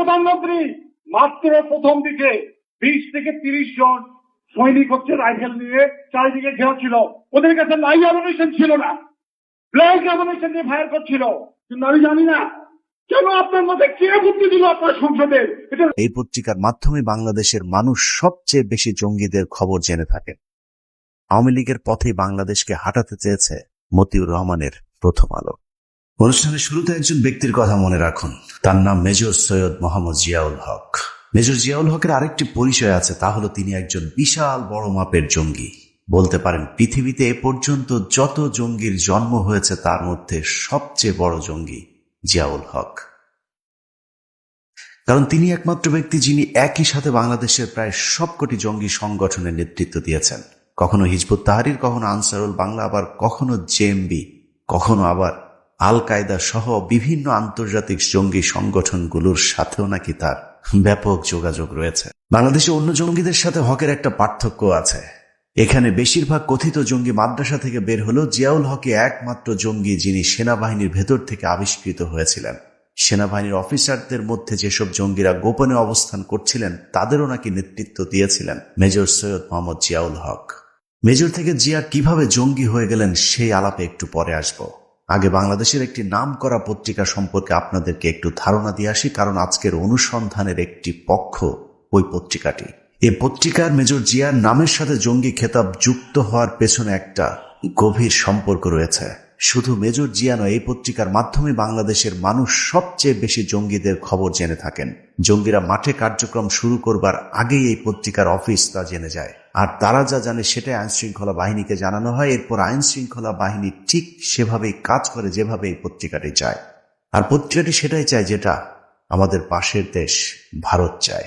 প্রধানমন্ত্রী মাত্র প্রথম দিকে বিশ থেকে তিরিশ জন সৈনিক হচ্ছে রাইফেল নিয়ে চারিদিকে ঘেরা ছিল ওদের কাছে লাইভ অ্যামুনেশন ছিল না। ব্ল্যাক অ্যামুনেশন দিয়ে ফায়ার করছিল। কিন্তু আমি জানি না, কেন আপনার মধ্যে কে বুদ্ধি দিল আপনার সংসদের? এই পত্রিকার মাধ্যমে বাংলাদেশের মানুষ সবচেয়ে বেশি জঙ্গিদের খবর জেনে থাকেন। আওয়ামী লীগের পথে বাংলাদেশকে হাঁটাতে চেয়েছে মতিউর রহমানের প্রথম আলো। অনুষ্ঠানের শুরুতে একজন ব্যক্তির কথা মনে রাখুন। তার নাম মেজর সৈয়দ মোহাম্মদ জিয়াউল হক। মেজর জিয়াউল হকের আরেকটি পরিচয় আছে, তা হলো তিনি একজন বিশাল বড় মাপের জঙ্গি। বলতে পারেন, পৃথিবীতে এ পর্যন্ত যত জঙ্গির জন্ম হয়েছে, তার মধ্যে সবচেয়ে বড় জঙ্গি জিয়াউল হক। কারণ তিনি একমাত্র ব্যক্তি যিনি একই সাথে বাংলাদেশের প্রায় সবকটি জঙ্গি সংগঠনের নেতৃত্ব দিয়েছেন। কখনো হিজবুত তাহারির, কখনো আনসারুল বাংলা, আবার কখনো জেএমবি, কখনো আবার আল কায়দা সহ বিভিন্ন আন্তর্জাতিক জঙ্গি সংগঠনগুলোর সাথেও নাকি তার ব্যাপক যোগাযোগ রয়েছে। বাংলাদেশে অন্য জঙ্গিদের সাথে হকের একটা পার্থক্য আছে। এখানে বেশিরভাগ কথিত জঙ্গি মাদ্রাসা থেকে বের হলেও জিয়াউল হকে একমাত্র জঙ্গি যিনি সেনাবাহিনীর ভেতর থেকে আবিষ্কৃত হয়েছিলেন। সেনাবাহিনীর অফিসারদের মধ্যে যেসব জঙ্গিরা গোপনে অবস্থান করছিলেন, তাদেরও নাকি নেতৃত্ব দিয়েছিলেন মেজর সৈয়দ মোহাম্মদ জিয়াউল হক। মেজর থেকে জিয়া কীভাবে জঙ্গি হয়ে গেলেন, সেই আলাপে একটু পরে আসব। আগে বাংলাদেশের একটি নাম করা পত্রিকা সম্পর্কে আপনাদেরকে একটু ধারণা দিয়ে আসি, কারণ আজকের অনুসন্ধানের একটি পক্ষ ওই পত্রিকাটি। এই পত্রিকার মেজর জিয়ার নামের সাথে জঙ্গি খেতাব যুক্ত হওয়ার পেছনে একটা গভীর সম্পর্ক রয়েছে। শুধু মেজর জিয়া নয়, এই পত্রিকার মাধ্যমে বাংলাদেশের মানুষ সবচেয়ে বেশি জঙ্গিদের খবর জেনে থাকেন। জঙ্গিরা মাঠে কার্যক্রম শুরু করবার আগেই এই পত্রিকার অফিস তা জেনে যায়। আর তারা যা জানে সেটাই আইন শৃঙ্খলা বাহিনীকে জানানো হয়। এরপর আইন শৃঙ্খলা বাহিনী ঠিক সেভাবেই কাজ করে যেভাবে এই পত্রিকাটি চায়। আর পত্রিকাটি সেটাই চায় যেটা আমাদের পাশের দেশ ভারত চায়।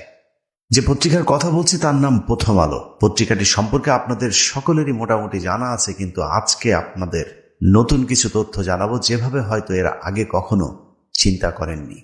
যে পত্রিকার কথা বলছি তার নাম প্রথম আলো। পত্রিকাটি সম্পর্কে আপনাদের সকলেরই মোটামুটি জানা আছে, কিন্তু আজকে আপনাদের নতুন কিছু তথ্য জানাব, যেভাবে হয়তো এর আগে কখনো চিন্তা করেননি।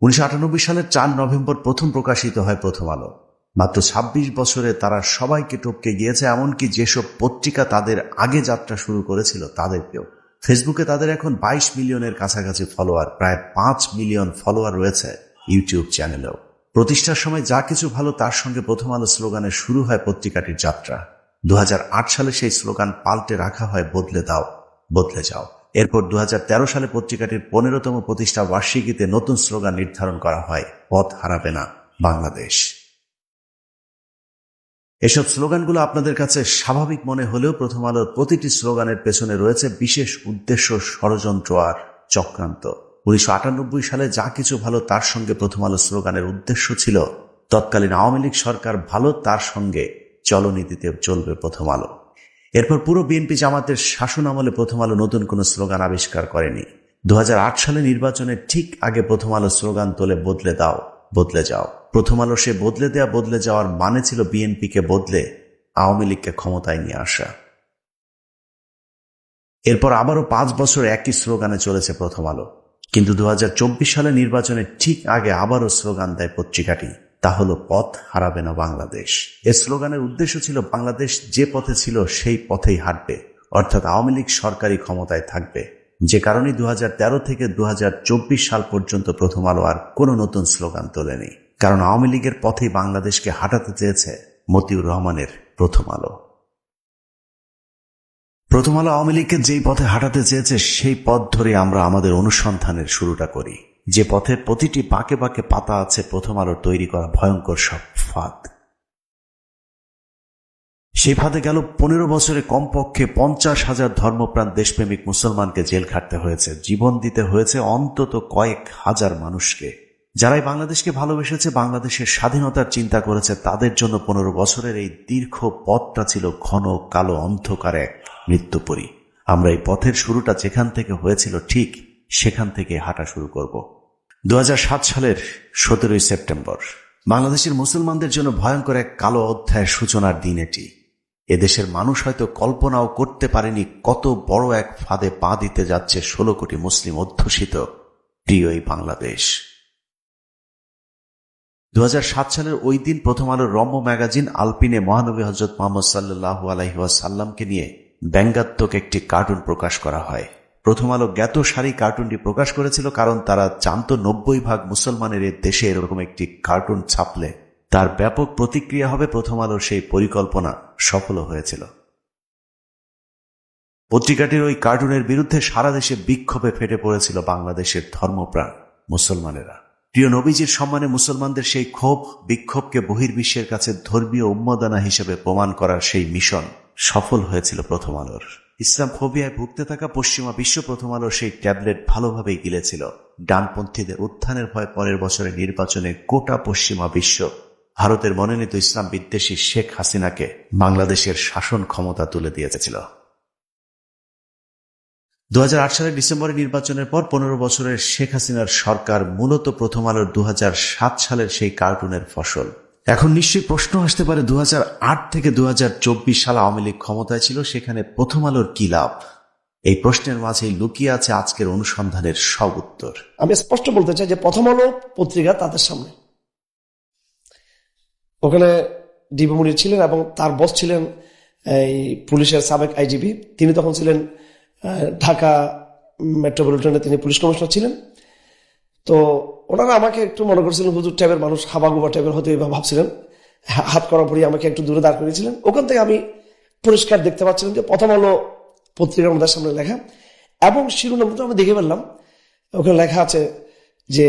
উনিশশো আটানব্বই সালের চার নভেম্বর প্রথম প্রকাশিত হয় প্রথম আলো। মাত্র ২৬ বছরে তারা সবাইকে টপকে গিয়েছে, এমনকি যেসব পত্রিকা তাদের আগে যাত্রা শুরু করেছিল তাদেরকেও। ফেসবুকে তাদের এখন ২২ মিলিয়নের কাছাকাছি ফলোয়ার, প্রায় পাঁচ মিলিয়ন ফলোয়ার রয়েছে ইউটিউব চ্যানেলেও। প্রতিষ্ঠার সময় যা কিছু ভালো তার সঙ্গে প্রথম আলো স্লোগানে শুরু হয় পত্রিকাটির যাত্রা। দু হাজার আট সালে সেই স্লোগান পাল্টে রাখা হয়, বদলে দাও, বদলে যাও। এরপর দু হাজার তেরো সালে পত্রিকাটির পনেরোতম প্রতিষ্ঠা বার্ষিকীতে নতুন স্লোগান নির্ধারণ করা হয়, পথ হারাবে না বাংলাদেশ। এসব স্লোগানগুলো আপনাদের কাছে স্বাভাবিক মনে হলেও প্রথম আলোর প্রতিটি স্লোগানের পেছনে রয়েছে বিশেষ উদ্দেশ্য, ষড়যন্ত্র আর চক্রান্ত। উনিশশো আটানব্বই সালে যা কিছু ভালো তার সঙ্গে প্রথম আলো স্লোগানের উদ্দেশ্য ছিল, তৎকালীন আওয়ামী লীগ সরকার ভালো তার সঙ্গে চলনীতিতে চলবে প্রথম আলো। এরপর পুরো বিএনপি জামাতের শাসন আমলে প্রথম আলো নতুন কোনো স্লোগান আবিষ্কার করেনি। দু হাজার আট সালে নির্বাচনের ঠিক আগে প্রথম আলো স্লোগান তোলে বদলে দাও। বদলে যাও। প্রথম আলো সে বদলে দেয়া বদলে যাওয়ার মানে ছিল বিএনপিকে বদলে আওয়ামী লীগকে ক্ষমতায় নিয়ে আসা। এরপর আবারও পাঁচ বছর একই স্লোগানে চলেছে প্রথম আলো। কিন্তু দু হাজার চব্বিশ সালে নির্বাচনের ঠিক আগে আবারও স্লোগান দেয় পত্রিকাটি, তা হলো পথ হারাবে না বাংলাদেশ। এ স্লোগানের উদ্দেশ্য ছিল বাংলাদেশ যে পথে ছিল সেই পথেই হাঁটবে, অর্থাৎ আওয়ামী লীগ সরকারি ক্ষমতায় থাকবে। যে কারণে দু হাজার তেরো থেকে দু হাজার চব্বিশ সাল পর্যন্ত প্রথম আলো আর কোনো নতুন স্লোগান তোলেনি। কারণ আওয়ামী লীগের পথেই বাংলাদেশকে হাঁটাতে চেয়েছে মতিউর রহমানের প্রথম আলো। প্রথম আলো আওয়ামী লীগকে যেই পথে হাঁটাতে চেয়েছে, সেই পথ ধরে আমরা আমাদের অনুসন্ধানের শুরুটা করি। যে পথের প্রতিটি বাঁকে বাঁকে পাতা আছে, প্রথম আলোর তৈরি করা ভয়ঙ্কর সব ফাঁদ। সেই ফাঁদে গেল পনেরো বছরে কমপক্ষে পঞ্চাশ হাজার ধর্মপ্রাণ দেশপ্রেমিক মুসলমানকে জেল খাটতে হয়েছে। জীবন দিতে হয়েছে অন্তত কয়েক হাজার মানুষকে। যারাই বাংলাদেশকে ভালোবেসেছে, বাংলাদেশের স্বাধীনতার চিন্তা করেছে, তাদের জন্য পনেরো বছরের এই দীর্ঘ পথটা ছিল ঘন কালো অন্ধকার মৃত্যুপরী। আমরা এই পথের শুরুটা যেখান থেকে হয়েছিল ঠিক সেখান থেকে হাঁটা শুরু করব। দু হাজার সাত সালের সতেরোই সেপ্টেম্বর। বাংলাদেশের মুসলমানদের জন্য ভয়ঙ্কর এক কালো অধ্যায়ের সূচনার দিন এটি। এদেশের মানুষ হয়তো কল্পনাও করতে পারেনি কত বড় এক ফাঁদে পা দিতে যাচ্ছে ষোলো কোটি মুসলিম অধ্যুষিত প্রিয় এই বাংলাদেশ। দু হাজার সাত সালের ওই দিন প্রথম আলোর রম্য ম্যাগাজিন আলপিনে মহানবী হজরত মোহাম্মদ সাল্লু আলহিহাসাল্লামকে নিয়ে ব্যঙ্গাত্মক একটি কার্টুন প্রকাশ করা হয়। প্রথম আলো জ্ঞাত সারি কার্টুনটি প্রকাশ করেছিল কারণ তারা জানতো নব্বই ভাগ মুসলমানের দেশে এরকম একটি কার্টুন ছাপলে। তার ব্যাপক প্রতিক্রিয়া হবে প্রথম আলোর সেই পরিকল্পনা সফল হয়েছিল। পত্রিকাটির ওই কার্টুনের বিরুদ্ধে সারা দেশে বিক্ষোভে ফেটে পড়েছিল বাংলাদেশের ধর্মপ্রাণ, মুসলমানেরা। প্রিয় নবীজির সম্মানে মুসলমানদের সেই ক্ষোভ, বিক্ষোভকে বহির্বিশ্বের কাছে ধর্মীয় উন্মাদনা হিসেবে প্রমাণ করার সেই মিশন সফল হয়েছিল প্রথম আলোর। ইসলাম ফোবিয়ায় ভুগতে থাকা পশ্চিমা বিশ্ব প্রথম আলোর সেই ট্যাবলেট ভালোভাবেই গিলেছিল। ডানপন্থীদের উত্থানের ভয় পরের বছরের নির্বাচনে গোটা পশ্চিমা বিশ্ব ভারতের মনোনীত ইসলাম বিদ্বেষী শেখ হাসিনাকে বাংলাদেশের শাসন ক্ষমতা তুলে দিয়েছিল। দু সালের ডিসেম্বরে নির্বাচনের পর পনেরো বছরের শেখ হাসিনার সরকার মূলত প্রথম আলোর দু সালের সেই কার্টুনের ফসল। এখন নিশ্চয়ই প্রশ্ন আসতে পারে দু হাজার আট থেকে দু সাল আওয়ামী লীগ ক্ষমতায় ছিল, সেখানে প্রথম আলোর কি লাভ? এই প্রশ্নের মাঝেই লুকিয়ে আছে আজকের অনুসন্ধানের সব উত্তর। আমি স্পষ্ট বলতে চাই যে প্রথম আলো পত্রিকা তাদের সামনে। ওখানে ডিবি মুনির ছিলেন এবং তার বস ছিলেন এই পুলিশের সাবেক আইজিপি। তিনি তখন ছিলেন ঢাকা মেট্রোপলিটনে তিনি পুলিশ কমিশনার ছিলেন। তো ওনারা আমাকে একটু মনে করছিলেন, হুজুর টাইপের মানুষ, হাবাগুবা টাইপের হতে বা ভাবছিলেন। হাত করা পরিয়ে আমাকে একটু দূরে দাঁড় করিয়েছিলেন। ওখান থেকে আমি পরিষ্কার দেখতে পাচ্ছিলাম যে প্রথম আলো পত্রিকার আমাদের সামনে লেখা এবং শিরোনামটা আমি দেখে ফেললাম। ওখানে লেখা আছে যে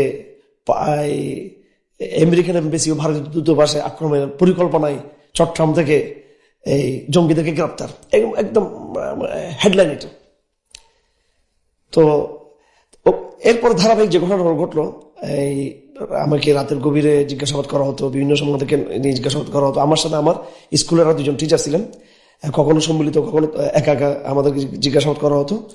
আমেরিকান এমবেসি ও ভারতীয় দূতাবাসে আক্রমণের পরিকল্পনায় চট্টগ্রাম থেকে এই জঙ্গিদেরকে গ্রেপ্তার। একদম- হেডলাইন এটা। তো এরপর ধারাবাহিক যে ঘটনা ঘটলো এই, আমাকে রাতের গভীরে জিজ্ঞাসাবাদ করা হতো, বিভিন্ন সময় থেকে নিয়ে জিজ্ঞাসাবাদ করা হতো। আমার সাথে আমার স্কুলের দুজন টিচার ছিলেন। কখনো সম্মিলিত, কখনো একা একা আমাদেরকে জিজ্ঞাসাবাদ করা হতো।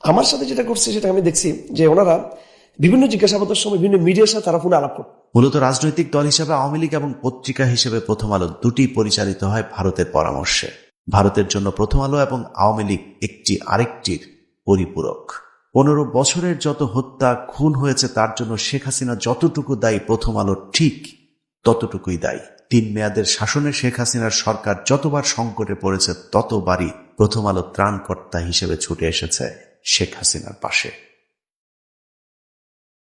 আমার সাথে যেটা করছে সেটা আমি দেখছি যে ওনারা বিভিন্ন জিজ্ঞাসাবাদের সময় বিভিন্ন মিডিয়ার সাথে তারা ফোনে আলাপ করতো। মূলত রাজনৈতিক দল হিসেবে আওয়ামী লীগ এবং পত্রিকা হিসেবে প্রথম আলো দুটি পরিচালিত হয় ভারতের পরামর্শে। ভারতের জন্য প্রথম আলো এবং আওয়ামী লীগ একটি আরেকটির পরিপূরক। পনেরো বছরের যত হত্যা, খুন হয়েছে তার জন্য শেখ হাসিনা যতটুকু দায়ী প্রথম আলো ঠিক ততটুকুই দায়ী। তিন মেয়াদের শাসনে শেখ হাসিনার সরকার যতবার সংকটে পড়েছে ততবারই প্রথম আলো ত্রাণকর্তা হিসেবে ছুটে এসেছে শেখ হাসিনার পাশে।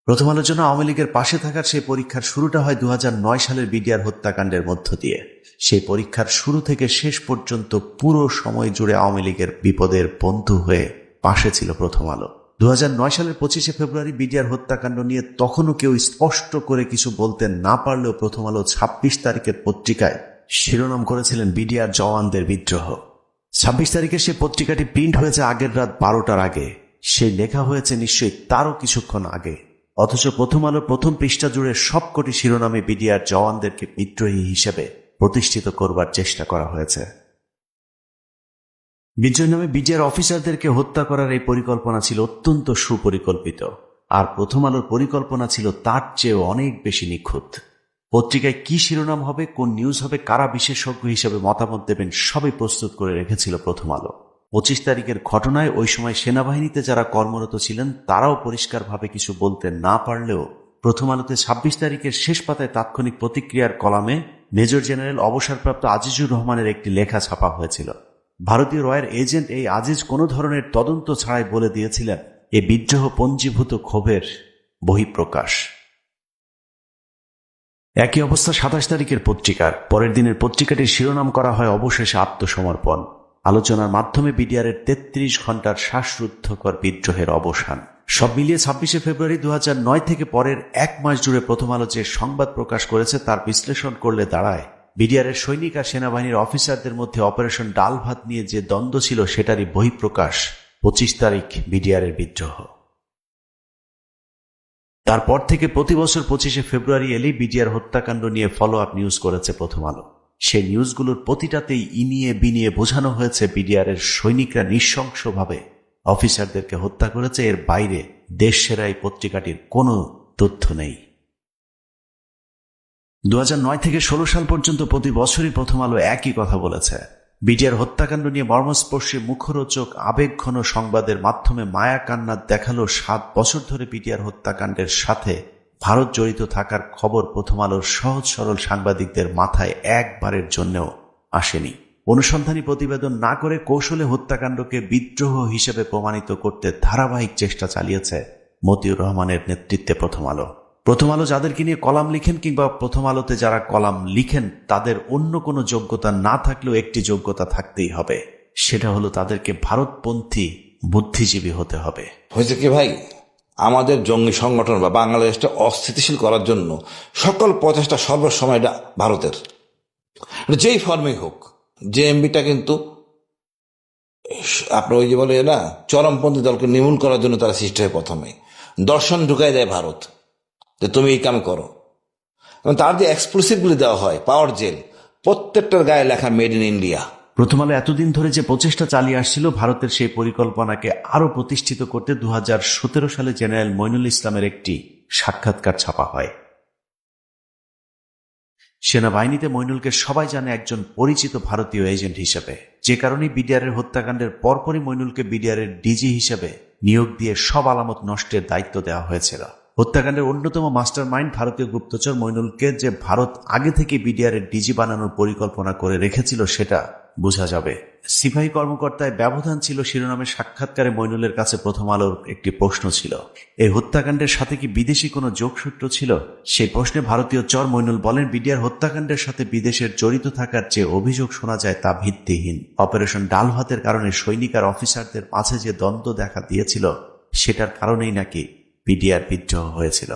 প্রথম আলোর জন্য আওয়ামী লীগের পাশে থাকার সেই পরীক্ষার শুরুটা হয় দু হাজার নয় সালের বিডিআর হত্যাকাণ্ডের মধ্য দিয়ে। সেই পরীক্ষার শুরু থেকে শেষ পর্যন্ত পুরো সময় জুড়ে আওয়ামী লীগের বিপদের বন্ধু হয়ে পাশে ছিল প্রথম আলো দু হাজার নয় সালের পঁচিশে ফেব্রুয়ারি বিডিআর হত্যাকাণ্ড নিয়ে তখনও কেউ স্পষ্ট করে কিছু বলতে না পারলেও প্রথম আলো ছাব্বিশ তারিখের পত্রিকায় শিরোনাম করেছিলেন বিডিআর জওয়ানদের বিদ্রোহ। ছাব্বিশ তারিখে সে পত্রিকাটি প্রিন্ট হয়েছে আগের রাত বারোটার আগে। সেই লেখা হয়েছে নিশ্চয়ই তারও কিছুক্ষণ আগে। অথচ প্রথম আলো প্রথম পৃষ্ঠা জুড়ে সবকটি শিরোনামে বিডিআর জওয়ানদেরকে বিদ্রোহী হিসেবে প্রতিষ্ঠিত করবার চেষ্টা করা হয়েছে। বিজয় নামে বিজয়ের অফিসারদেরকে হত্যা করার এই পরিকল্পনা ছিল অত্যন্ত সুপরিকল্পিত। আর প্রথম আলোর পরিকল্পনা ছিল তার চেয়েও অনেক বেশি নিখুঁত। পত্রিকায় কি শিরোনাম হবে, কোন নিউজ হবে, কারা বিশেষজ্ঞ হিসেবে মতামত দেবেন, সবই প্রস্তুত করে রেখেছিল প্রথম আলো। পঁচিশ তারিখের ঘটনায় ওই সময় সেনাবাহিনীতে যারা কর্মরত ছিলেন, তারাও পরিষ্কারভাবে কিছু বলতে না পারলেও প্রথম আলোতে ছাব্বিশ তারিখের শেষ পাতায় তাৎক্ষণিক প্রতিক্রিয়ার কলামে মেজর জেনারেল অবসরপ্রাপ্ত আজিজুর রহমানের একটি লেখা ছাপা হয়েছিল। ভারতীয় রয়ের এজেন্ট এই আজিজ কোনো ধরনের তদন্ত ছাড়াই বলে দিয়েছিলেন, এ বিদ্রোহ পঞ্জীভূত ক্ষোভের বহিঃপ্রকাশ। একই অবস্থা সাতাশ তারিখের পত্রিকার। পরের দিনের পত্রিকাটির শিরোনাম করা হয় অবশেষে আত্মসমর্পণ। আলোচনার মাধ্যমে বিডিআরের তেত্রিশ ঘণ্টার শ্বাসরুদ্ধকর বিদ্রোহের অবসান। সব মিলিয়ে ছাব্বিশে ফেব্রুয়ারি দু হাজার নয় থেকে পরের এক মাস জুড়ে প্রথম আলো যে সংবাদ প্রকাশ করেছে তার বিশ্লেষণ করলে দাঁড়ায়। বিডিআরের সৈনিক আর সেনাবাহিনীর অফিসারদের মধ্যে অপারেশন ডাল ভাত নিয়ে যে দ্বন্দ্ব ছিল সেটারই বহিঃপ্রকাশ পঁচিশ তারিখ বিডিআরের বিদ্রোহ। তারপর থেকে প্রতি বছর পঁচিশে ফেব্রুয়ারি এলেই বিডিআর হত্যাকাণ্ড নিয়ে ফলো আপ নিউজ করেছে প্রথম আলো। সেই নিউজগুলোর প্রতিটাতেই ইনিয়ে বিনিয়ে বোঝানো হয়েছে বিডিআর এর সৈনিকরা নৃশংসভাবে। অফিসারদেরকে হত্যা করেছে, এর বাইরে দেশ এই পত্রিকাটির কোনো তথ্য নেই। দু থেকে ষোলো সাল পর্যন্ত প্রতি বছরই প্রথম আলো একই কথা বলেছে। বিডিআর হত্যাকাণ্ড নিয়ে মর্মস্পর্শী, মুখরোচক, আবেগঘন সংবাদের মাধ্যমে মায়া কান্না দেখাল সাত বছর ধরে বিডিআর হত্যাকাণ্ডের সাথে। ভারত জড়িত থাকার খবর প্রথম আলোর সহজ সরল সাংবাদিকদের মাথায় একবারের জন্যও আসেনি। অনুসন্ধানী প্রতিবেদন না করে কৌশলে হত্যাকাণ্ডকে বিদ্রোহ হিসেবে প্রমাণিত করতে ধারাবাহিক চেষ্টা চালিয়েছে মতিউর রহমানের নেতৃত্বে প্রথম আলো। প্রথম আলো যাদেরকে নিয়ে কলাম লিখেন কিংবা প্রথম আলোতে যারা কলাম লিখেন, তাদের অন্য কোনো যোগ্যতা না থাকলেও একটি যোগ্যতা থাকতেই হবে। সেটা হলো তাদেরকে ভারতপন্থী বুদ্ধিজীবী হতে হবে। হয়েছে কি ভাই? আমাদের জঙ্গি সংগঠন বা বাংলাদেশটা অস্থিতিশীল করার জন্য সকল প্রচেষ্টা সর্বসময়টা ভারতের। এটা যেই ফর্মেই হোক জেএমবিটা কিন্তু আপনার ওই যে বলে না, চরমপন্থী দলকে নির্মূল করার জন্য তারা সৃষ্টি হয় প্রথমে। দর্শন ঢুকাই দেয় ভারত যে তুমি এই কাম করো। এবং তার যে এক্সক্লুসিভগুলি দেওয়া হয় পাওয়ার জেল প্রত্যেকটার গায়ে লেখা মেড ইন ইন্ডিয়া প্রথম আলো এতদিন ধরে যে প্রচেষ্টা চালিয়ে আসছিল, ভারতের সেই পরিকল্পনাকে আরও প্রতিষ্ঠিত করতে দুহাজার সতেরো সালে জেনারেল মইনুল ইসলামের একটি সাক্ষাৎকার ছাপা হয়। সেনাবাহিনীতে মইনুলকে সবাই জানে একজন পরিচিত ভারতীয় এজেন্ট হিসেবে। যে কারণে বিডিআরের হত্যাকাণ্ডের পরপরই মইনুলকে বিডিআরের ডিজি হিসেবে নিয়োগ দিয়ে সব আলামত নষ্টের দায়িত্ব দেওয়া হয়েছিল। হত্যাকাণ্ডের অন্যতম মাস্টার মাইন্ড ভারতীয় গুপ্তচর মইনুলকে যে ভারত আগে থেকে বিডিআরের ডিজি বানানোর পরিকল্পনা করে রেখেছিল, সেটা বোঝা যাবে। সিপাহী কর্মকর্তায় ব্যবধান ছিল শিরোনামের সাক্ষাৎকারে মইনুলের কাছে প্রথম আলোর একটি প্রশ্ন ছিল। এই হত্যাকাণ্ডের সাথে কি বিদেশি কোনো যোগসূত্র ছিল? সেই প্রশ্নে ভারতীয় চর মইনুল বলেন, বিডিআর হত্যাকাণ্ডের সাথে বিদেশের জড়িত থাকার যে অভিযোগ শোনা যায় তা ভিত্তিহীন। অপারেশন ডাল ভাতের কারণে সৈনিক আর অফিসারদের মাঝে যে দ্বন্দ্ব দেখা দিয়েছিল, সেটার কারণেই নাকি বিডিআর বিদ্রোহ হয়েছিল।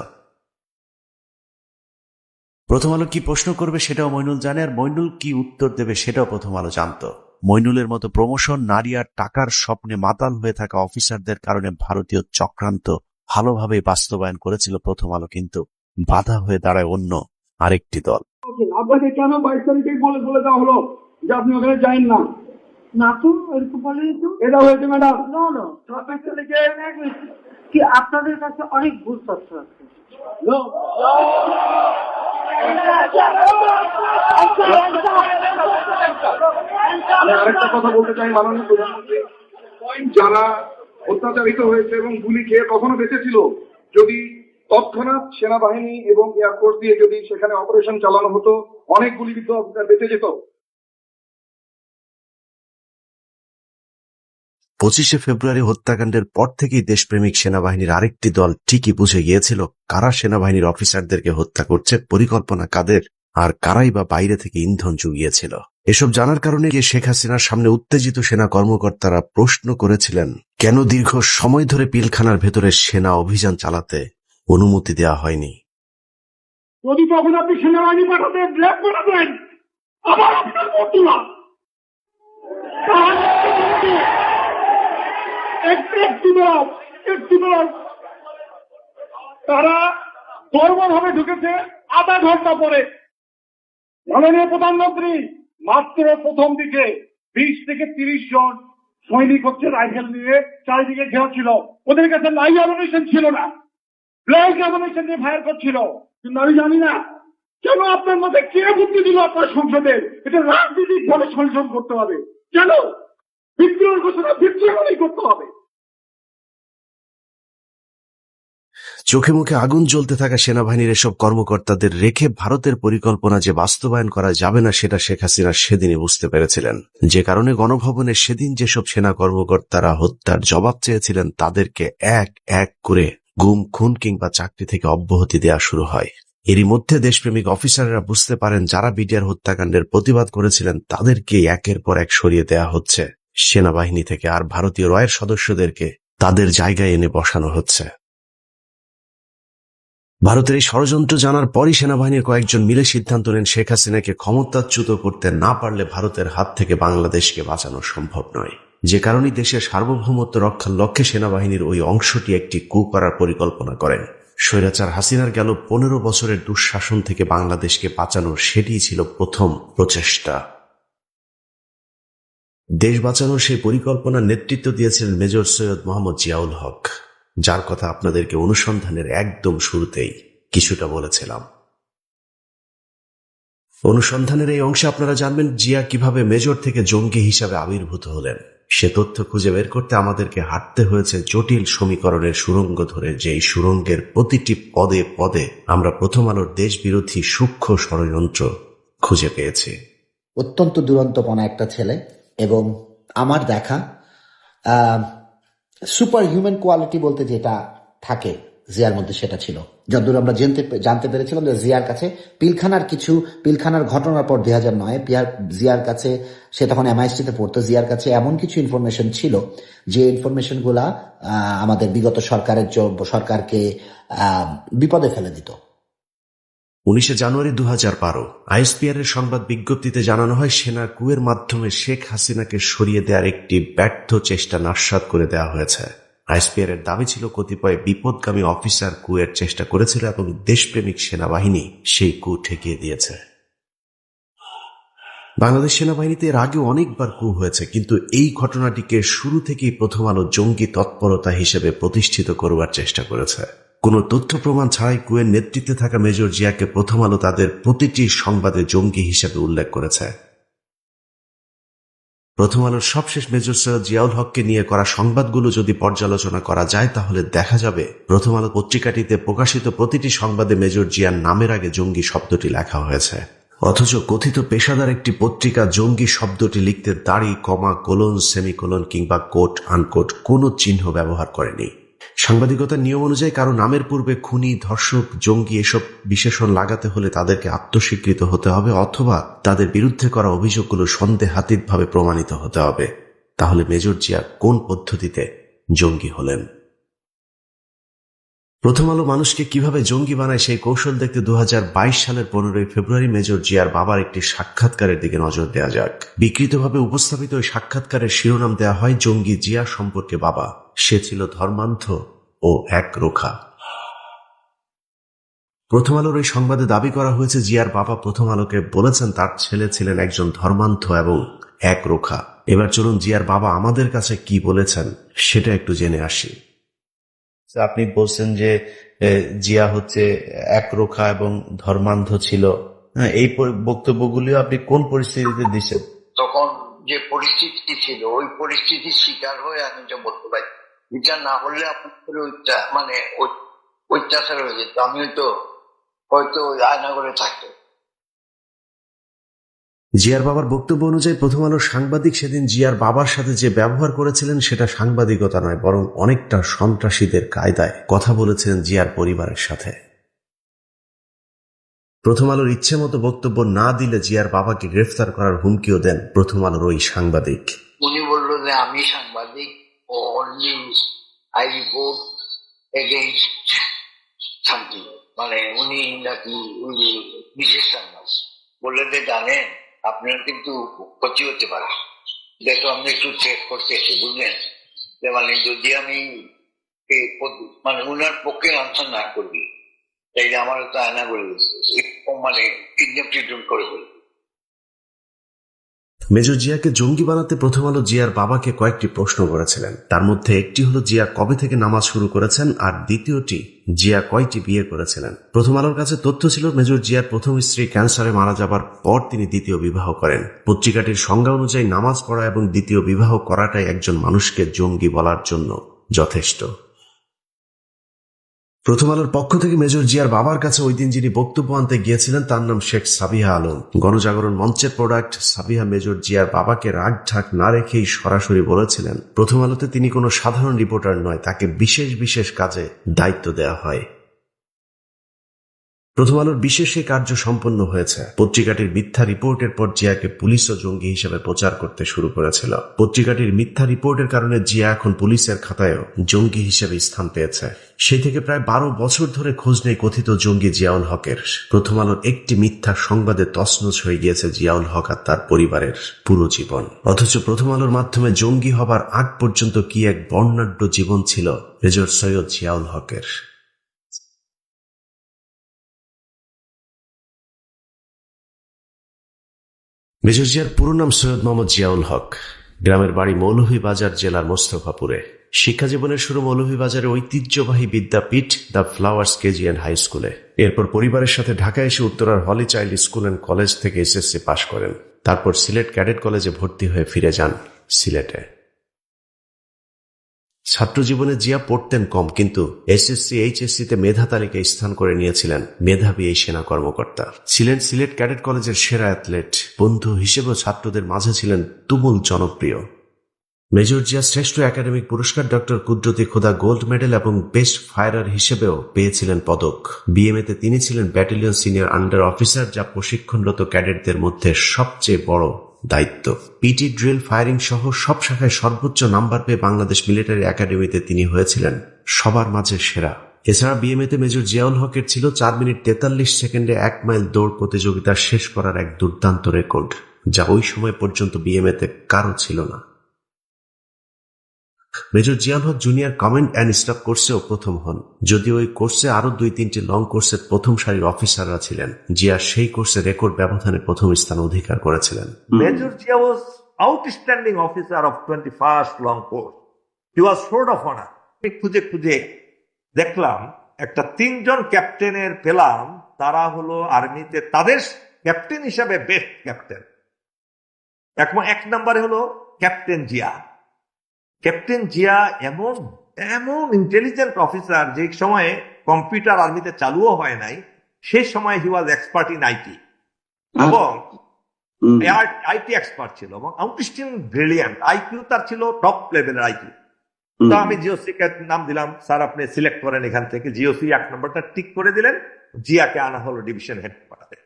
প্রথম আলো কি প্রশ্ন করবে সেটাও মইনুল জানে আর মইনুল কি উত্তর দেবে সেটাও প্রথম আলো জানত। মইনুলের মতো প্রমোশন নারী আর টাকার স্বপ্নে মাতাল হয়ে থাকা অফিসারদের কারণে ভারতীয় চক্রান্ত ভালোভাবে বাস্তবায়ন করেছিল প্রথম আলো কিন্তু বাধা হয়ে দাঁড়ায় অন্য আরেকটি দল। আপনাকে কেন বাইশ তারিখে বলে বলে দেওয়া হলো যে আপনি ওখানে যাইন না? না তো এরকম বলেনি তো। এটা হয়েছে ম্যাডাম। না না ছাব্বিশ তারিখে কি আপনাদের কাছে অনেক ভুল তথ্য আছে। আমি আরেকটা কথা বলতে চাই মাননীয় প্রধানমন্ত্রী। যারা অত্যাচারিত হয়েছে এবং গুলি খেয়ে কখনো বেঁচেছিল, যদি তৎক্ষণাৎ সেনাবাহিনী এবং এয়ারফোর্স দিয়ে যদি সেখানে অপারেশন চালানো হতো, অনেক গুলিবিদ্ধ অফিসার বেঁচে যেত। পঁচিশে ফেব্রুয়ারি হত্যাকাণ্ডের পর থেকেই দেশপ্রেমিক সেনাবাহিনীর আরেকটি দল ঠিকই বুঝে গিয়েছিল কারা সেনাবাহিনীর অফিসারদেরকে হত্যা করছে, পরিকল্পনা কাদের, আর কারাই বা বাইরে থেকে ইন্ধন জুগিয়েছিল এসব জানার কারণে গিয়ে শেখ হাসিনার সামনে উত্তেজিত সেনা কর্মকর্তারা প্রশ্ন করেছিলেন, কেন দীর্ঘ সময় ধরে পিলখানার ভেতরে সেনা অভিযান চালাতে অনুমতি দেওয়া হয়নি? যদি তখন আপনি সেনাবাহিনী পাঠাতেন, ব্ল্যাক আবার আপনার বন্ধুরা তাহলে একটু একটু দাও একটু দাও তারা ভাবে ঢুকেছে আধা ঘণ্টা পরে। মাননীয় প্রধানমন্ত্রী মাত্র প্রথম দিকে বিশ থেকে তিরিশ জন সৈনিক হচ্ছে রাইফেল নিয়ে চারিদিকে ঘেরা ছিল ওদের কাছে লাই অ্যামুনিশন ছিল না। ব্ল্যাক অ্যামুনিশন দিয়ে ফায়ার করছিল। কিন্তু আমি জানি না, কেন আপনার মধ্যে কে বুদ্ধি দিল আপনার সংসদে? এটা রাজনীতিক ভাবে সংশোধন করতে হবে। কেন? বিদ্রোহ ঘোষণা বিদ্রোহই করতে হবে। চোখে মুখে আগুন জ্বলতে থাকা সেনাবাহিনীর এসব কর্মকর্তাদের রেখে ভারতের পরিকল্পনা যে বাস্তবায়ন করা যাবে না, সেটা শেখ হাসিনা সেদিনই বুঝতে পেরেছিলেন। যে কারণে গণভবনে সেদিন যেসব সেনা কর্মকর্তারা হত্যার জবাব চেয়েছিলেন, তাদেরকে এক এক করে গুম, খুন কিংবা চাকরি থেকে অব্যাহতি দেওয়া শুরু হয়। এরই মধ্যে দেশপ্রেমিক অফিসাররা বুঝতে পারেন, যারা বিডিআর হত্যাকাণ্ডের প্রতিবাদ করেছিলেন তাদেরকে একের পর এক সরিয়ে দেয়া হচ্ছে। সেনাবাহিনী থেকে আর ভারতীয় রয়ের সদস্যদেরকে তাদের জায়গায় এনে বসানো হচ্ছে। ভারতের এই ষড়যন্ত্র জানার পরই সেনাবাহিনীর কয়েকজন মিলে সিদ্ধান্ত নেন শেখ হাসিনাকে ক্ষমতাচ্যুত করতে না পারলে ভারতের হাত থেকে বাংলাদেশকে বাঁচানো সম্ভব নয়। যে কারণে দেশের সার্বভৌমত্ব রক্ষার লক্ষ্যে সেনাবাহিনীর ওই অংশটি একটি কু করার পরিকল্পনা করেন। স্বৈরাচার হাসিনার গেল পনেরো বছরের দুঃশাসন থেকে বাংলাদেশকে বাঁচানোর সেটিই ছিল প্রথম প্রচেষ্টা। দেশ বাঁচানোর সেই পরিকল্পনার নেতৃত্ব দিয়েছিলেন মেজর সৈয়দ মোহাম্মদ জিয়াউল হক, যার কথা আপনাদেরকে অনুসন্ধানের একদম শুরুতেই কিছুটা বলেছিলাম। অনুসন্ধানের এই অংশে আপনারা জানবেন জিয়া কীভাবে মেজর থেকে জঙ্গি হিসাবে আবির্ভূত হলেন। সে তথ্য খুঁজে বের করতে আমাদেরকে হাঁটতে হয়েছে জটিল সমীকরণের সুরঙ্গ ধরে, যেই সুরঙ্গের প্রতিটি পদে পদে আমরা প্রথম আলোর দেশ বিরোধী সূক্ষ্ম ষড়যন্ত্র খুঁজে পেয়েছি। অত্যন্ত দুরন্তপনা একটা ছেলে এবং আমার দেখা সুপার হিউম্যান কোয়ালিটি বলতে যেটা থাকে, জিয়ার মধ্যে সেটা ছিল। যতদূর আমরা জানতে জানতে পেরেছিলাম যে জিয়ার কাছে পিলখানার কিছু, পিলখানার ঘটনার পর দুই হাজার নয় জিয়ার কাছে সে তখন এমআইএসটিতে পড়তো, জিয়ার কাছে এমন কিছু ইনফরমেশন ছিল যে ইনফরমেশনগুলা আমাদের বিগত সরকারের সরকারকে বিপদে ফেলে দিত। উনিশে জানুয়ারি দু হাজার বারো আইএসপিআর এর সংবাদ বিজ্ঞপ্তিতে জানানো হয় সেনার কুয়ের মাধ্যমে শেখ হাসিনাকে সরিয়ে দেওয়ার একটি ব্যর্থ চেষ্টা নাস্বাদ করে দেওয়া হয়েছে। আইএসপিআর এর দাবি ছিল, কতিপয় বিপদগামী অফিসার কুয়ের চেষ্টা করেছিল এবং দেশপ্রেমিক সেনাবাহিনী সেই কু ঠেকিয়ে দিয়েছে। বাংলাদেশ সেনাবাহিনীতে এর আগে অনেকবার কু হয়েছে, কিন্তু এই ঘটনাটিকে শুরু থেকেই প্রথম আলো জঙ্গি তৎপরতা হিসেবে প্রতিষ্ঠিত করবার চেষ্টা করেছে। কোনো তথ্য প্রমাণ ছাড়াই কুয়ের নেতৃত্বে থাকা মেজর জিয়াকে প্রথম আলো তাদের প্রতিটি সংবাদে জঙ্গি হিসেবে উল্লেখ করেছে। প্রথম আলোর সবশেষ মেজর সৈয়দ জিয়াউল হককে নিয়ে করা সংবাদগুলো যদি পর্যালোচনা করা যায়, তাহলে দেখা যাবে প্রথম আলো পত্রিকাটিতে প্রকাশিত প্রতিটি সংবাদে মেজর জিয়ার নামের আগে জঙ্গি শব্দটি লেখা হয়েছে। অথচ কথিত পেশাদার একটি পত্রিকা জঙ্গি শব্দটি লিখতে দাড়ি, কমা, কোলন, সেমিকোলন কিংবা কোট, আনকোট কোনো চিহ্ন ব্যবহার করেনি। সাংবাদিকতার নিয়ম অনুযায়ী কারও নামের পূর্বে খুনি, ধর্ষক, জঙ্গি এসব বিশেষণ লাগাতে হলে তাদেরকে আত্মস্বীকৃত হতে হবে অথবা তাদের বিরুদ্ধে করা অভিযোগগুলো সন্দেহাতীতভাবে প্রমাণিত হতে হবে। তাহলে মেজর জিয়া কোন পদ্ধতিতে জঙ্গি হলেন? প্রথম আলো মানুষকে কীভাবে জঙ্গি বানায় সেই কৌশল দেখতে দু হাজার বাইশ সালের পনেরোই ফেব্রুয়ারি মেজর জিয়ার বাবার একটি সাক্ষাৎকারের দিকে নজর দেওয়া যাক। বিকৃতভাবে উপস্থাপিত ওই সাক্ষাৎকারের শিরোনাম দেওয়া হয় জঙ্গি জিয়া সম্পর্কে বাবা। সে ছিল ধর্মান্ধ ও এক রোখা। প্রথম আলোর ওই সংবাদে দাবি করা হয়েছে জিয়ার বাবা প্রথম আলোকে বলেছেন তার ছেলে ছিলেন একজন ধর্মান্ধ এবং এক রোখা। এবার চলুন জিয়ার বাবা আমাদের কাছে কি বলেছেন সেটা একটু জেনে আসি। আপনি বলছেন যে জিয়া হচ্ছে একরোখা এবং ধর্মান্ধ ছিল। হ্যাঁ এই বক্তব্যগুলিও আপনি কোন পরিস্থিতিতে দিচ্ছেন তখন যে পরিস্থিতি ছিল, ওই পরিস্থিতির শিকার হয়ে আমি এটা বলতে পারি। এটা না হলে আপনার মানে অত্যাচার হয়ে যেত। আমি হয়তো হয়তো ওই আয়নাগরে থাকতো জিয়ার বাবার বক্তব্য অনুযায়ী প্রথম আলো সাংবাদিক সেদিন জিয়ার বাবার সাথে যে ব্যবহার করেছিলেন সেটা সাংবাদিকতা নয়, বরং অনেকটা সন্ত্রাসীদের কায়দায় কথা বলেছিলেন জিয়ার পরিবারের সাথে। প্রথম আলোর ইচ্ছে মতো বক্তব্য না দিলে জিয়ার বাবাকে গ্রেফতার করার হুমকিও দেন প্রথম আলোর ওই সাংবাদিক। উনি বলল যে আমি সাংবাদিক ও অনলি আই রিপোর্ট এগেইনস্ট মানে উনি নাকি উনি বিশেষ সাংবাদিক। বললেন যে জানেন আপনার কিন্তু ক্ষতি হতে পারে। দেখো আমি একটু চেক করতে এসে বুঝলেন, যে মানে যদি আমি মানে উনার পক্ষে আনসার না করবি তাইলে আমার তো আয়না করে দিচ্ছে এরকম মানে কিডন্যাপ ট্রিটমেন্ট করে ফেলবে মেজর জিয়াকে জঙ্গি বানাতে প্রথম আলো জিয়ার বাবাকে কয়েকটি প্রশ্ন করেছিলেন। তার মধ্যে একটি হলো, জিয়া কবে থেকে নামাজ শুরু করেছেন? আর দ্বিতীয়টি জিয়া কয়টি বিয়ে করেছিলেন? প্রথম আলোর কাছে তথ্য ছিল মেজর জিয়ার প্রথম স্ত্রী ক্যান্সারে মারা যাবার পর তিনি দ্বিতীয় বিবাহ করেন। পত্রিকাটির সংজ্ঞা অনুযায়ী নামাজ পড়া এবং দ্বিতীয় বিবাহ করাটাই একজন মানুষকে জঙ্গি বলার জন্য যথেষ্ট। প্রথম আলোর পক্ষ থেকে মেজর জিয়ার বাবার কাছে ওই দিন যিনি বক্তব্য আনতে গিয়েছিলেন, তার নাম শেখ সাবিহা আলম। গণজাগরণ মঞ্চের প্রোডাক্ট সাবিহা মেজর জিয়ার বাবাকে রাগ ঢাক না রেখেই সরাসরি বলেছিলেন। প্রথম আলোতে তিনি কোনো সাধারণ রিপোর্টার নয়, তাকে বিশেষ বিশেষ কাজে দায়িত্ব দেওয়া হয়। প্রথম আলোর বিশেষ এই কার্য সম্পন্ন হয়েছে। পত্রিকাটির মিথ্যা রিপোর্টের পর জিয়াকে পুলিশ ও জঙ্গি হিসেবে প্রচার করতে শুরু করেছিল। পত্রিকাটির মিথ্যা রিপোর্টের কারণে জিয়া এখন পুলিশের খাতায়ও জঙ্গি হিসেবে স্থান পেয়েছে। সেই থেকে প্রায় বারো বছর ধরে খোঁজ নেই কথিত জঙ্গি জিয়াউল হকের। প্রথম আলোর একটি মিথ্যা সংবাদে তছনছ হয়ে গিয়েছে জিয়াউল হক আর তার পরিবারের পুরো জীবন। অথচ প্রথম আলোর মাধ্যমে জঙ্গি হবার আগ পর্যন্ত কি এক বর্ণাঢ্য জীবন ছিল? মেজর সৈয়দ জিয়াউল হকের। মেজর জিয়ার পুরো নাম সৈয়দ মোহাম্মদ জিয়াউল হক। গ্রামের বাড়ি মৌলভীবাজার জেলার মোস্তফাপুরে। শিক্ষা জীবনের শুরু মৌলভীবাজারে ঐতিহ্যবাহী বিদ্যাপীঠ the flowers KG and high স্কুলে। এরপর পরিবারের সাথে ঢাকায় এসে উত্তরার holy child school and college থেকে এসএসসি পাশ করেন। তারপর সিলেট ক্যাডেট কলেজে ভর্তি হয়ে ফিরে যান সিলেটে। ছাত্র জীবনে জিয়া পড়তেন কম, কিন্তু এসএসসি এইচএসসি তে মেধা তালিকায় স্থান করে নিয়েছিলেন মেধাবী এই সেনা কর্মকর্তা। ছিলেন সিলেট ক্যাডেট কলেজের সেরা অ্যাথলেট, বন্ধু হিসেবেও ছাত্রদের মাঝে ছিলেন তুমুল জনপ্রিয়। মেজর জিয়া শ্রেষ্ঠ একাডেমিক পুরস্কার doctor Qudrat Khuda gold medal এবং বেস্ট ফায়ারার হিসেবেও পেয়েছিলেন পদক। বিএমএতে তিনি ছিলেন ব্যাটালিয়ন সিনিয়র আন্ডার অফিসার, যা প্রশিক্ষণরত ক্যাডেটদের মধ্যে সবচেয়ে বড় দায়িত্ব। পিটি ড্রিল ফায়ারিং সহ সব শাখায় সর্বোচ্চ নাম্বার পেয়ে বাংলাদেশ মিলিটারি একাডেমিতে তিনি হয়েছিলেন সবার মাঝে সেরা। এছাড়া বিএমএতে মেজর জিয়াউল হকের ছিল চার মিনিট তেতাল্লিশ সেকেন্ডে এক মাইল দৌড় প্রতিযোগিতা শেষ করার এক দুর্দান্ত রেকর্ড, যা ওই সময় পর্যন্ত বিএমএতে কারও ছিল না। Major Ziaul Haq junior command and staff কোর্সেও প্রথম হন, যদিও ওই কোর্সে আরও দুই তিনটি লং কোর্সের প্রথম সারির অফিসাররা ছিলেন, জিয়া সেই কোর্সে রেকর্ড ব্যবধানে প্রথম স্থান অধিকার করেছিলেন Major Jia was outstanding officer of 21st long course. He was short of honor. আমি খুঁজে খুঁজে দেখলাম, একটা তিনজন ক্যাপ্টেনের পেলাম, তারা হলো আর্মিতে তাদের ক্যাপ্টেন হিসাবে বেস্ট ক্যাপ্টেন এক নম্বরে হলো ক্যাপ্টেন জিয়া ক্যাপ্টেন জিয়া এমন এমন ইন্টেলিজেন্ট অফিসার যে সময়ে কম্পিউটার আর্মিতে চালুও হয় নাই সে সময় he was expert in IT এবং আইটি এক্সপার্ট ছিল এবং আউটস্টিং ব্রিলিয়ান্ট আইকিউ তার ছিল টপ লেভেলের আইকিউ তো আমি জিওসি কে নাম দিলাম স্যার আপনি সিলেক্ট করেন এখান থেকে জিওসি এক নম্বরটা টিক করে দিলেন জিয়াকে আনা হলো ডিভিশন হেডকোয়ার্টারে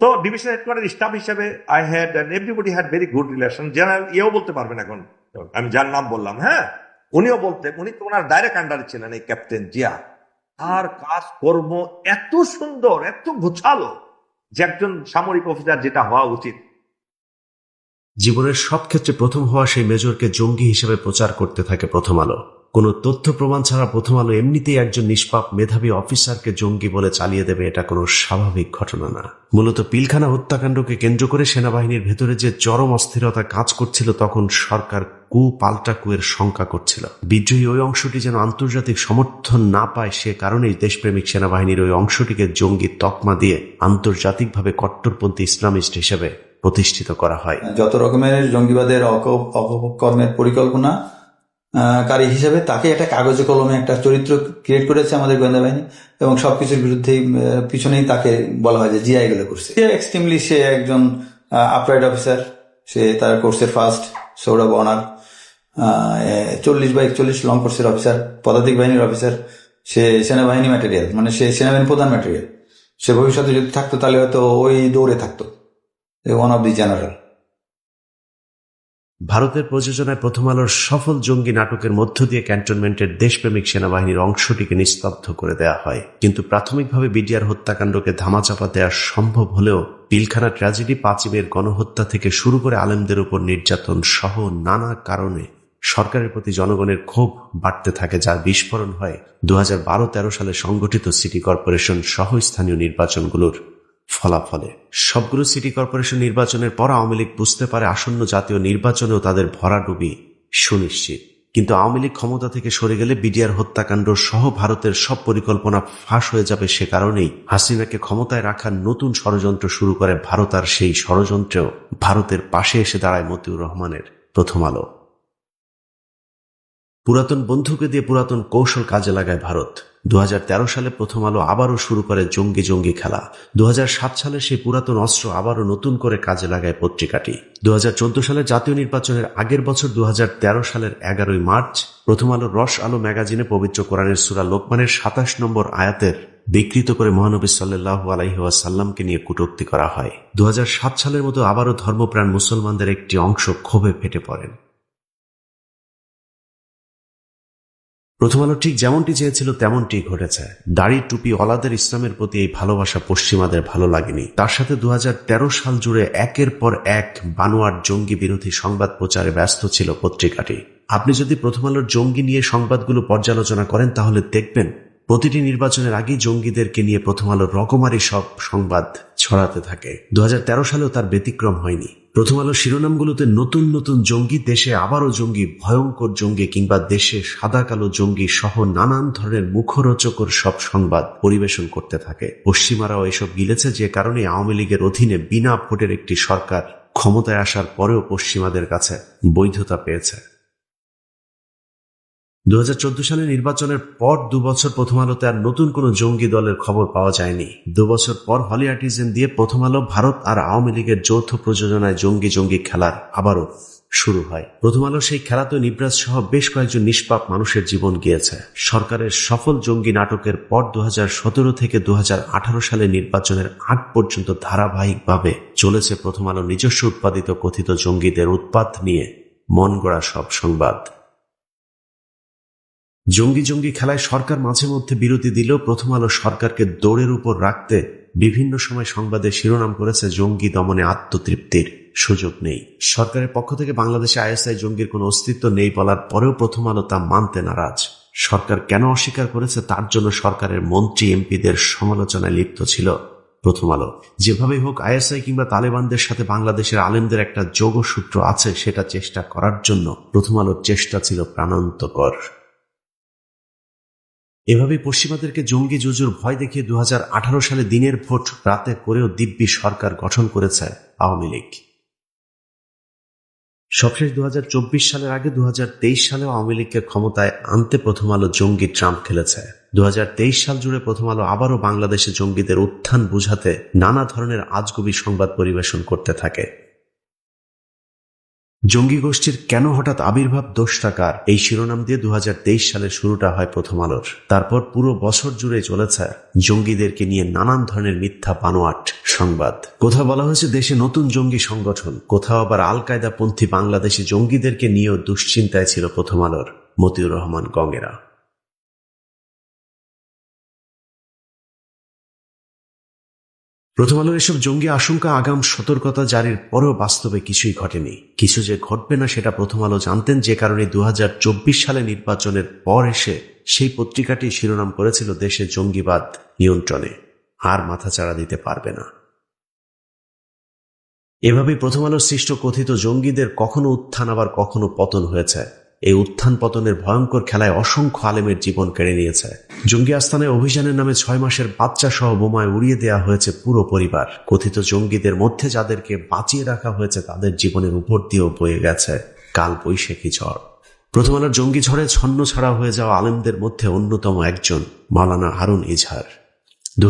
তো ডিভিশন হেডকোয়ার্টার স্টাফ হিসেবে I had everybody had very good relation general ইয়েও বলতে পারবেন এখন আমি যার নাম বললাম হ্যাঁ? উনিও বলতেন, উনি তো ওনার ডাইরেক্ট আন্ডারে ছিলেন, এই ক্যাপ্টেন জিয়া। তার কাজ কর্ম এত সুন্দর, এত গোছালো যে একজন সামরিক অফিসার যেটা হওয়া উচিত। জীবনের সব ক্ষেত্রে প্রথম হওয়া সেই মেজরকে জঙ্গি হিসেবে প্রচার করতে থাকে প্রথম আলো। কোনো তথ্য প্রমাণ ছাড়া প্রথম আলো এমনিতেই একজন নিষ্পাপ মেধাবী অফিসারকে জঙ্গি বলে চালিয়ে দেবে এটা কোনো স্বাভাবিক ঘটনা না। মূলত পিলখানা হত্যাকাণ্ডকে কেন্দ্র করে সেনাবাহিনীর ভেতরে যে চরম অস্থিরতা কাজ করছিল তখন সরকার কু পাল্টা কুয়ের শঙ্কা করছিল। বিদ্রোহী ওই অংশটি যেন আন্তর্জাতিক সমর্থন না পায় সে কারণেই দেশপ্রেমিক সেনাবাহিনীর ওই অংশটিকে জঙ্গি তকমা দিয়ে আন্তর্জাতিকভাবে কট্টরপন্থী ইসলামিস্ট হিসেবে প্রতিষ্ঠিত করা হয়। যত রকমের জঙ্গিবাদের অপকর্মের পরিকল্পনা কারী হিসেবে তাকে একটা কাগজে কলমে একটা চরিত্র ক্রিয়েট করেছে আমাদের গোয়েন্দা বাহিনী এবং সবকিছুর বিরুদ্ধে পিছনেই তাকে বলা হয় যে জিয়া এগুলো করছে। এক্সট্রিমলি সে একজন আপরাইট অফিসার সে তার কোর্সের ফার্স্ট সৌরভ অনার চল্লিশ বা একচল্লিশ লং কোর্সের অফিসার পদাতিক বাহিনীর অফিসার সে সেনাবাহিনী ম্যাটেরিয়াল মানে সে সেনাবাহিনীর প্রধান ম্যাটেরিয়াল সে ভবিষ্যতে যদি থাকতো তাহলে হয়তো ওই দৌড়ে থাকতো। ওয়ান অফ দি জেনারেল ভারতের প্রযোজনায় প্রথম আলোর সফল জঙ্গি নাটকের মধ্য দিয়ে ক্যান্টনমেন্টের দেশপ্রেমিক সেনাবাহিনীর অংশটিকে নিস্তব্ধ করে দেয়া হয়। কিন্তু প্রাথমিকভাবে বিডিআর হত্যাকাণ্ডকে ধামাচাপা দেওয়া সম্ভব হলেও পিলখানা ট্র্যাজেডি পাঁচিমের গণহত্যা থেকে শুরু করে আলেমদের উপর নির্যাতন সহ নানা কারণে সরকারের প্রতি জনগণের ক্ষোভ বাড়তে থাকে, যার বিস্ফোরণ হয় দু হাজার সালে সংগঠিত সিটি কর্পোরেশন সহ স্থানীয় নির্বাচনগুলোর। ফলাফলে। সবগুলো সিটি কর্পোরেশন নির্বাচনের পর আওয়ামী লীগ বুঝতে পারে আসন্ন জাতীয় নির্বাচনেও তাদের ভরাডুবি সুনিশ্চিত। কিন্তু আওয়ামী লীগ ক্ষমতা থেকে সরে গেলে বিডিআর হত্যাকাণ্ড সহ ভারতের সব পরিকল্পনা ফাঁস হয়ে যাবে সে কারণেই হাসিনাকে ক্ষমতায় রাখার নতুন ষড়যন্ত্র শুরু করে ভারত আর সেই ষড়যন্ত্রেও ভারতের পাশে এসে দাঁড়ায় মতিউর রহমানের প্রথম আলো। পুরাতন বন্ধুকে দিয়ে পুরাতন কৌশল কাজে লাগায় ভারত। দু হাজার তেরো সালে প্রথম আলো আবারও শুরু করে জঙ্গি জঙ্গি খেলা। দু হাজার সাত সালে সেই পুরাতন অস্ত্র আবারও নতুন করে কাজে লাগায় পত্রিকাটি। দু সালের জাতীয় নির্বাচনের আগের বছর দু হাজার তেরো সালের এগারোই মার্চ প্রথম আলো রস আলো ম্যাগাজিনে পবিত্র কোরআনের সুরা লোকমানের সাতাশ নম্বর আয়াতের বিকৃত করে মহানবী সাল্লাহ আলাইসাল্লামকে নিয়ে কটূক্তি করা হয়। দু হাজার সাত সালের মতো আবারও ধর্মপ্রাণ মুসলমানদের একটি অংশ ক্ষোভে ফেটে পড়েন। প্রথম আলো ঠিক যেমনটি চেয়েছিল, তেমনটি ঘটেছে। দাড়ি টুপি অলাদের ইসলামের প্রতি এই ভালোবাসা পশ্চিমাদের ভালো লাগেনি। তার সাথে দু হাজার তেরো সাল জুড়ে একের পর এক বানোয়ার জঙ্গি বিরোধী সংবাদ প্রচারে ব্যস্ত ছিল পত্রিকাটি। আপনি যদি প্রথম আলোর জঙ্গি নিয়ে সংবাদগুলো পর্যালোচনা করেন, তাহলে দেখবেন প্রতিটি নির্বাচনের আগেই জঙ্গিদেরকে নিয়ে প্রথম আলো রকমারি সব সংবাদ ছড়াতে থাকে। দু সালেও তার ব্যতিক্রম হয়নি। প্রথম আলো শিরোনামগুলোতে নতুন নতুন জঙ্গি, দেশে আবারও জঙ্গি, ভয়ঙ্কর জঙ্গি কিংবা দেশে সাদা কালো জঙ্গি সহ নানান ধরনের মুখরোচকর সব সংবাদ পরিবেশন করতে থাকে। পশ্চিমারাও এসব গিলেছে যে কারণে আওয়ামী লীগের অধীনে বিনা ভোটের একটি সরকার ক্ষমতায় আসার পরেও পশ্চিমাদের কাছে বৈধতা পেয়েছে। দু হাজার চোদ্দ সালে নির্বাচনের পর দু বছর প্রথম আলোতে আর নতুন কোনো জঙ্গি দলের খবর পাওয়া যায়নি। দু বছর পর হলি আর্টিজেন দিয়ে প্রথম আলো ভারত আর আওয়ামী লীগের যৌথ প্রযোজনায় জঙ্গি জঙ্গি খেলার আবারও শুরু হয়। প্রথম আলো সেই খেলাতে নিবরাজ সহ বেশ কয়েকজন নিষ্পাপ মানুষের জীবন গিয়েছে। সরকারের সফল জঙ্গি নাটকের পর দুহাজার সতেরো থেকে দু হাজার আঠারো সালে নির্বাচনের আগ পর্যন্ত ধারাবাহিকভাবে চলেছে প্রথম আলো নিজস্ব উৎপাদিত কথিত জঙ্গিদের উৎপাত নিয়ে মন গড়া সব সংবাদ। জঙ্গি জঙ্গি খেলায় সরকার মাঝে মধ্যে বিরতি দিলেও প্রথম আলো সরকারকে দৌড়ের উপর রাখতে বিভিন্ন সময় সংবাদে শিরোনাম করেছে জঙ্গি দমনে আত্মতৃপ্তির সুযোগ নেই। সরকারের পক্ষ থেকে বাংলাদেশে আইএসআই জঙ্গির কোনো অস্তিত্ব নেই বলার পরেও প্রথম আলো তা মানতে নারাজ। সরকার কেন অস্বীকার করেছে তার জন্য সরকারের মন্ত্রী এমপিদের সমালোচনায় লিপ্ত ছিল প্রথম আলো। যেভাবে হোক, আইএসআই কিংবা তালেবানদের সাথে বাংলাদেশের আলেমদের একটা যোগসূত্র আছে, সেটা চেষ্টা করার জন্য প্রথম আলোর চেষ্টা ছিল প্রাণান্তকর। এভাবে পশ্চিমাদেরকে জঙ্গি জুজুর ভয় দেখিয়ে দু হাজার আঠারো সালে দিনের ভোট রাতে করেও দিব্যি সরকার গঠন করেছে আওয়ামী লীগ। সবশেষ দু সালের আগে দু সালেও আওয়ামী লীগকে ক্ষমতায় আনতে প্রথম আলো জঙ্গি ট্রাম্প খেলেছে। দু হাজার তেইশ সাল জুড়ে প্রথম আলো আবারও বাংলাদেশে জঙ্গিদের উত্থান বুঝাতে নানা ধরনের আজগুবি সংবাদ পরিবেশন করতে থাকে। জঙ্গি গোষ্ঠীর কেন হঠাৎ আবির্ভাব দোষটাকার এই শিরোনাম দিয়ে দু সালের শুরুটা হয় প্রথম আলোর। তারপর পুরো বছর জুড়ে চলেছে জঙ্গিদেরকে নিয়ে নানান ধরনের মিথ্যা বানোয়াট সংবাদ। কোথাও বলা হয়েছে দেশে নতুন জঙ্গি সংগঠন, কোথাও আবার আল কায়দা পন্থী বাংলাদেশে জঙ্গিদেরকে নিয়েও দুশ্চিন্তায় ছিল প্রথম আলোর। মতিউর রহমান, গঙ্গেরা। প্রথম আলোর এসব জঙ্গি আশঙ্কা, আগাম সতর্কতা জারির পরেও বাস্তবে কিছুই ঘটেনি। কিছু যে ঘটবে না সেটা প্রথম আলো জানতেন যে কারণে দু হাজার চব্বিশ সালে নির্বাচনের পর এসে সেই পত্রিকাটি শিরোনাম করেছিল দেশে জঙ্গিবাদ নিয়ন্ত্রণে। আর মাথাচাড়া দিতে পারবে না। এভাবে প্রথম আলোর সৃষ্ট কথিত জঙ্গিদের কখনো উত্থান আবার কখনো পতন হয়েছে। এই উত্থান পতনের ভয়ঙ্কর খেলায় অসংখ্য আলেমের জীবন কেড়ে নিয়েছে। জঙ্গি আস্থানায় অভিযানের নামে ছয় মাসের বাচ্চা সহ বোমায় উড়িয়ে দেওয়া হয়েছে পুরো পরিবার। কথিত জঙ্গিদের মধ্যে যাদেরকে বাঁচিয়ে রাখা হয়েছে, তাদের জীবনের উপর দিয়েও বয়ে গেছে কাল বৈশাখী ঝড়। প্রথম আলোর জঙ্গি ঝড়ে ছন্ন ছাড়া হয়ে যাওয়া আলেমদের মধ্যে অন্যতম একজন মালানা হারুন ইজহার। দু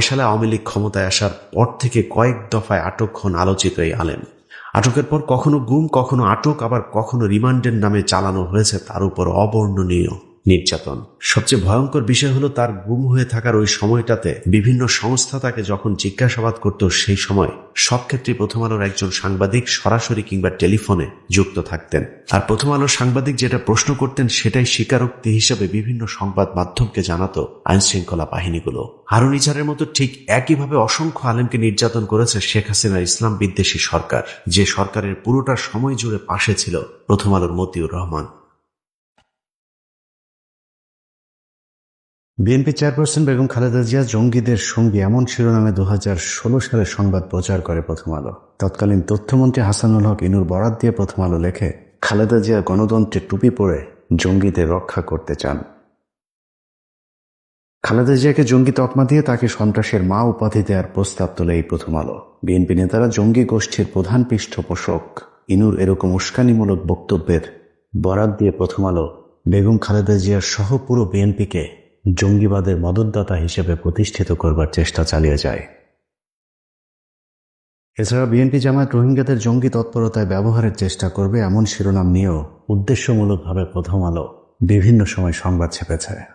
সালে আওয়ামী লীগ ক্ষমতায় আসার পর থেকে কয়েক দফায় আটক হন আলোচিত এই আলেম। আটকের পর কখনো গুম, কখনো আটক, আবার কখনো রিমান্ডের নামে চালানো হয়েছে, তার উপর অবর্ণনীয়। নির্যাতন। সবচেয়ে ভয়ঙ্কর বিষয় হলো তার গুম হয়ে থাকার ওই সময়টাতে বিভিন্ন সংস্থা তাকে যখন জিজ্ঞাসাবাদ করত সেই সময় সব ক্ষেত্রে প্রথম আলোর একজন সাংবাদিক সরাসরি কিংবা টেলিফোনে যুক্ত থাকতেন। আর প্রথম আলোর সাংবাদিক যেটা প্রশ্ন করতেন সেটাই স্বীকারোক্তি হিসেবে বিভিন্ন সংবাদ মাধ্যমকে জানাতো আইন শৃঙ্খলা বাহিনীগুলো। হারুন ইজারের মতো ঠিক একইভাবে অসংখ্য আলেমকে নির্যাতন করেছে শেখ হাসিনার ইসলাম বিদ্বেষী সরকার, যে সরকারের পুরোটা সময় জুড়ে পাশে ছিল প্রথম আলোর মতিউর রহমান। বিএনপি চেয়ারপারসন বেগম খালেদা জিয়া জঙ্গিদের সঙ্গী এমন শিরোনামে দু হাজার ষোলো সালে সংবাদ প্রচার করে প্রথম আলো। তৎকালীন তথ্যমন্ত্রী হাসানুল হক ইনুর বরাত দিয়ে প্রথম আলো লেখে, খালেদা জিয়া গণতন্ত্রে টুপি পরে জঙ্গিদের রক্ষা করতে চান। খালেদা জিয়াকে জঙ্গি তকমা দিয়ে তাকে সন্ত্রাসের মা উপাধি দেওয়ার প্রস্তাব তোলে এই প্রথম আলো। বিএনপি নেতারা জঙ্গি গোষ্ঠীর প্রধান পৃষ্ঠপোষক ইনুর এরকম উস্কানিমূলক বক্তব্যের বরাত দিয়ে প্রথম আলো বেগম খালেদা জিয়ার সহ পুরো বিএনপিকে জঙ্গিবাদের মদতদাতা হিসেবে প্রতিষ্ঠিত করবার চেষ্টা চালিয়ে যায়। এছাড়া বিএনপি জামায়াত রোহিঙ্গাদের জঙ্গি তৎপরতায় ব্যবহারের চেষ্টা করবে এমন শিরোনাম নিয়েও উদ্দেশ্যমূলকভাবে প্রথম আলো বিভিন্ন সময় সংবাদ ছেপেছে।